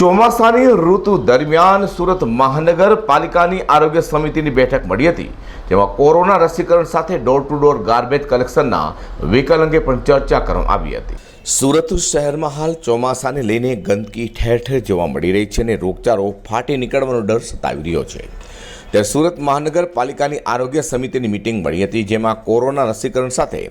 ચોમાસાની ઋતુ દરમિયાન સુરત મહાનગરપાલિકાની આરોગ્ય સમિતિની બેઠક મળી હતી, જેમાં કોરોના રસીકરણ સાથે ડોર ટુ ડોર ગાર્બેજ કલેક્શનના વિકલ અંગે પણ ચર્ચા કરવામાં આવી હતી. સુરત શહેરમાં હાલ ચોમાસાને લઈને ગંદકી ઠેર ઠેર જોવા મળી રહી છે અને રોગચાળો ફાટી નીકળવાનો ડર સતાવી રહ્યો છે. ત્યારે સુરત મહાનગરપાલિકાની આરોગ્ય સમિતિની મિટિંગ મળી હતી, જેમાં કોરોના રસીકરણ સાથે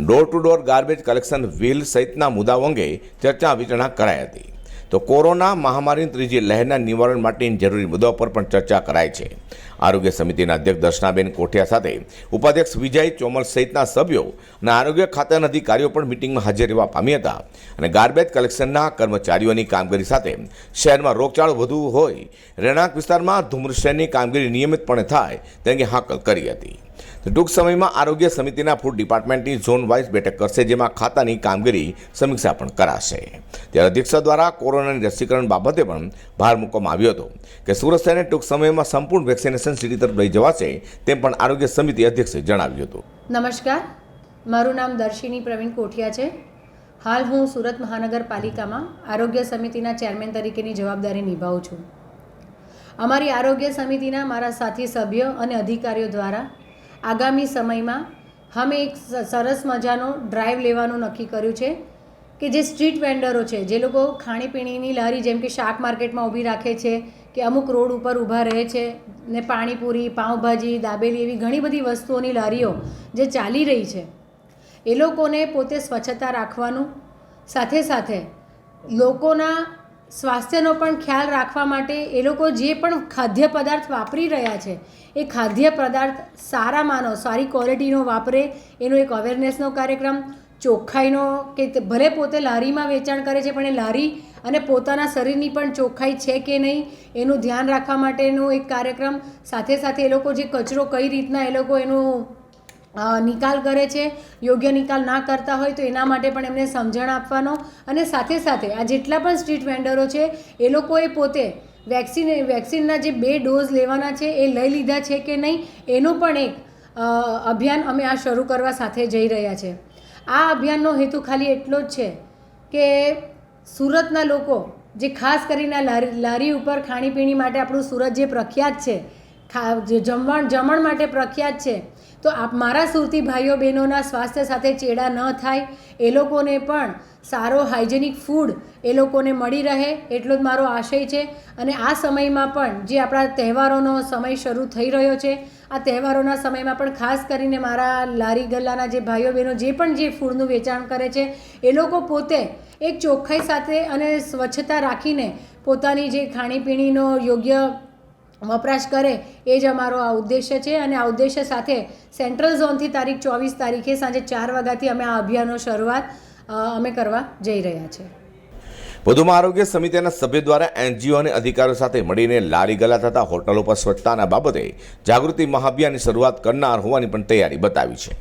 door to door garbage collection vehicle સહિતના મુદ્દાઓ અંગે ચર્ચા વિચારણા કરાઈ હતી. તો કોરોના મહામારીની ત્રીજી લહેરના નિવારણ માટેની જરૂરી મુદ્દાઓ પર પણ ચર્ચા કરાય છે. આરોગ્ય સમિતિના અધ્યક્ષ દર્શનાબેન કોઠિયા સાથે ઉપાધ્યક્ષ વિજય ચોમલ સહિતના સભ્યો અને આરોગ્ય ખાતાના અધિકારીઓ પણ મિટિંગમાં હાજર રહેવા પામ્યા હતા અને ગાર્બેજ કલેક્શનના કર્મચારીઓની કામગીરી સાથે શહેરમાં રોગચાળો વધુ હોય, રહેણાંક વિસ્તારમાં ધૂમ્રશયની કામગીરી નિયમિતપણે થાય તે અંગે હાકલ કરી હતી. ટૂંક સમયમાં આરોગ્ય સમિતિના ફૂડ ડિપાર્ટમેન્ટની ઝોન વાઇઝ બેઠક કરશે, જેમાં ખાતાની કામગીરી સમીક્ષા પણ કરાશે. ત્યારે અધ્યક્ષ દ્વારા કોરોનાની રસીકરણ બાબતે પણ ભાર મૂકવામાં આવ્યો હતો કે સુરત શહેરને ટૂંક સમયમાં સંપૂર્ણ વેક્સિનેશન સિટી તરફ લઈ જવાશે તેમ પણ આરોગ્ય સમિતિ અધ્યક્ષે જણાવ્યું હતું. નમસ્કાર. મારું નામ દર્શિની પ્રવીણ કોઠિયા છે. હાલ હું સુરત મહાનગરપાલિકામાં આરોગ્ય સમિતિના ચેરમેન તરીકેની જવાબદારી નિભાવું છું. અમારી આરોગ્ય સમિતિના મારા સાથી સભ્ય અને અધિકારીઓ દ્વારા આગામી સમયમાં અમે એક સરસ મજાનો ડ્રાઈવ લેવાનું નક્કી કર્યું છે કે જે સ્ટ્રીટ વેન્ડરો છે, જે લોકો ખાણીપીણીની લારી જેમ કે શાક માર્કેટમાં ઊભી રાખે છે, કે અમુક રોડ ઉપર ઊભા રહે છે, ને પાણીપુરી, પાઉંભાજી, દાબેલી એવી ઘણી બધી વસ્તુઓની લારીઓ જે ચાલી રહી છે, એ લોકોને પોતે સ્વચ્છતા રાખવાનું સાથે સાથે લોકોના સ્વાસ્થ્યનો પણ ખ્યાલ રાખવા માટે એ લોકો જે પણ ખાદ્ય પદાર્થ વાપરી રહ્યા છે, એ ખાદ્ય પદાર્થ સારા માનો, સારી ક્વોલિટીનો વાપરે. એનો એક અવેરનેસનો કાર્યક્રમ, ચોખ્ખાઈનો કે ભલે પોતે લારીમાં વેચાણ કરે છે, પણ એ લારી અને પોતાના શરીરની પણ ચોખ્ખાઈ છે કે નહીં, એનું ધ્યાન રાખવા માટેનો એક કાર્યક્રમ. સાથે સાથે એ લોકો જે કચરો કઈ રીતના, એ લોકો એનું નિકાલ કરે છે, યોગ્ય નિકાલ ના કરતા હોય તો એના માટે પણ એમને સમજણ આપવાનો અને સાથે સાથે આ જેટલા પણ સ્ટ્રીટ વેન્ડરો છે, એ લોકોએ પોતે વેક્સિન, વેક્સિનના જે બે ડોઝ લેવાના છે, એ લઈ લીધા છે કે નહીં, એનું પણ એક અભિયાન અમે આ શરૂ કરવા સાથે જઈ રહ્યા છે. આ અભિયાનનો હેતુ ખાલી એટલો જ છે કે સુરતના લોકો જે ખાસ કરીને લારી લારી ઉપર ખાણીપીણી માટે આપણું સુરત જે પ્રખ્યાત છે ખા, જે જમણ જમણ માટે પ્રખ્યાત છે. તો આપ મારા સુરતી ભાઈઓ બહેનોના સ્વાસ્થ્ય સાથે ચેડા ન થાય, એ લોકોને પણ સારો હાઇજેનિક ફૂડ એ લોકોને મળી રહે, એટલો જ મારો આશય છે. અને આ સમયમાં પણ જે આપણા તહેવારોનો સમય શરૂ થઈ રહ્યો છે, આ તહેવારોના સમયમાં પણ ખાસ કરીને મારા લારી ગલ્લાના જે ભાઈઓ બહેનો જે પણ જે ફૂડનું વેચાણ કરે છે, એ લોકો પોતે એક ચોખ્ખાઈ સાથે અને સ્વચ્છતા રાખીને પોતાની જે ખાણીપીણીનો યોગ્ય વપરાશ કરે એ જ અમારો આ ઉદ્દેશ્ય છે અને આ ઉદ્દેશ્ય સાથે સેન્ટ્રલ ઝોનથી તારીખ ચોવીસ તારીખે સાંજે ચાર વાગ્યાથી અમે આ અભિયાનનો શરૂઆત અમે કરવા જઈ રહ્યા છે. વધુમાં આરોગ્ય સમિતિના સભ્ય દ્વારા એનજીઓ અને અધિકારીઓ સાથે મળીને લારી ગલા થતા હોટલો પર સ્વચ્છતાના બાબતે જાગૃતિ મહાભિયાનની શરૂઆત કરનાર હોવાની પણ તૈયારી બતાવી છે.